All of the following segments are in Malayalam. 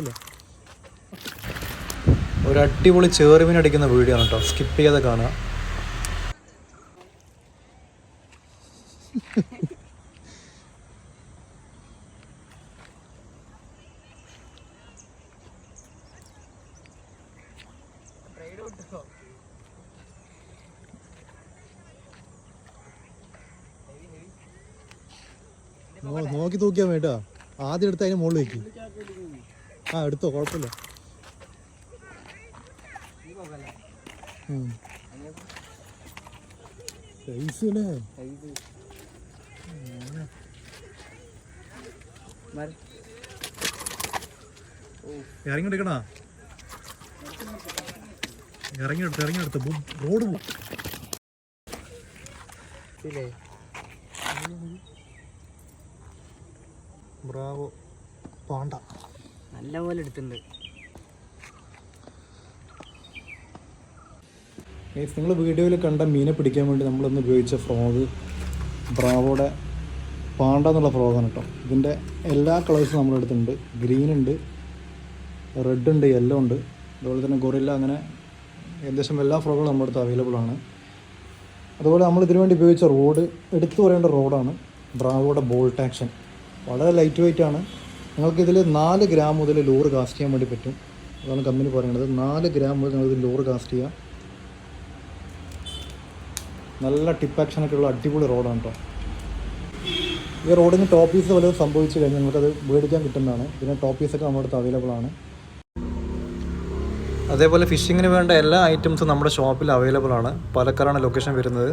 കുഴപ്പമില്ല ഒരു അടിപൊളി ചേറുമീൻ അടിക്കുന്ന വീഡിയോ ആണ് കേട്ടോ. സ്കിപ്പ് ചെയ്യാതെ കാണുക. നോക്കി തൂക്കിയാ വേണ്ട. ആദ്യം എടുത്ത് അതിന് മുകളിൽ വെക്കും ആ എടുത്തോ കുഴപ്പമില്ല. ഇറങ്ങിയെടുക്കണ? ഇറങ്ങിയെടുത്ത് ഇറങ്ങിയെടുത്ത്. റോഡ് പോ ബ്രാവോ പാണ്ട. നല്ല പോലെ എടുത്തിട്ടുണ്ട് നിങ്ങൾ വീഡിയോയിൽ കണ്ട മീനെ പിടിക്കാൻ വേണ്ടി നമ്മളൊന്ന് ഉപയോഗിച്ച ഫ്രോഗ് ബ്രാവോടെ പാണ്ട എന്നുള്ള ഫ്രോഗാണ് കേട്ടോ ഇതിന്റെ എല്ലാ കളേഴ്സും നമ്മളെടുത്തിട്ടുണ്ട് ഗ്രീൻ ഉണ്ട് റെഡ് ഉണ്ട് യെല്ലോ ഉണ്ട്. അതുപോലെ തന്നെ ഗൊറില്ല അങ്ങനെ ഏകദേശം എല്ലാ ഫ്രോഗുകളും നമ്മുടെ അടുത്ത് അവൈലബിൾ ആണ്. അതുപോലെ നമ്മൾ ഇതിനു വേണ്ടി ഉപയോഗിച്ച റോഡ് എടുത്തു പറയേണ്ട റോഡാണ് ബ്രാവോടെ ബോൾട്ട് ആക്ഷൻ വളരെ ലൈറ്റ് വെയിറ്റ് ആണ്. നിങ്ങൾക്കിതിൽ നാല് ഗ്രാം മുതൽ ലോറ് കാസ്റ്റ് ചെയ്യാൻ വേണ്ടി പറ്റും. അതാണ് കമ്പനി പറയുന്നത്. നാല് ഗ്രാം മുതൽ നിങ്ങൾക്ക് ലോറ് കാസ്റ്റ് ചെയ്യാം. നല്ല ടിപ്പ് ആക്ഷനൊക്കെ ഉള്ള അടിപൊളി റോഡാണ് കേട്ടോ ഈ റോഡിന് ടോപ്പ് പീസ് വല്ലതും സംഭവിച്ചു കഴിഞ്ഞാൽ നിങ്ങൾക്കത് മേടിക്കാൻ കിട്ടുന്നതാണ്. പിന്നെ ടോപ്പ് പീസൊക്കെ നമ്മുടെ അടുത്ത് അവൈലബിൾ ആണ്. അതേപോലെ ഫിഷിങ്ങിന് വേണ്ട എല്ലാ ഐറ്റംസും നമ്മുടെ ഷോപ്പിൽ അവൈലബിൾ ആണ്. പാലക്കാടാണ് ലൊക്കേഷൻ വരുന്നത്.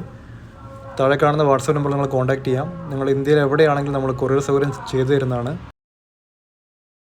താഴെ കാണുന്ന വാട്സാപ്പ് നമ്പർ നിങ്ങൾ കോൺടാക്ട് ചെയ്യാം. നിങ്ങൾ ഇന്ത്യയിൽ എവിടെയാണെങ്കിലും നമ്മൾ കൊറിയർ സൗകര്യം ചെയ്തു തരുന്നതാണ്.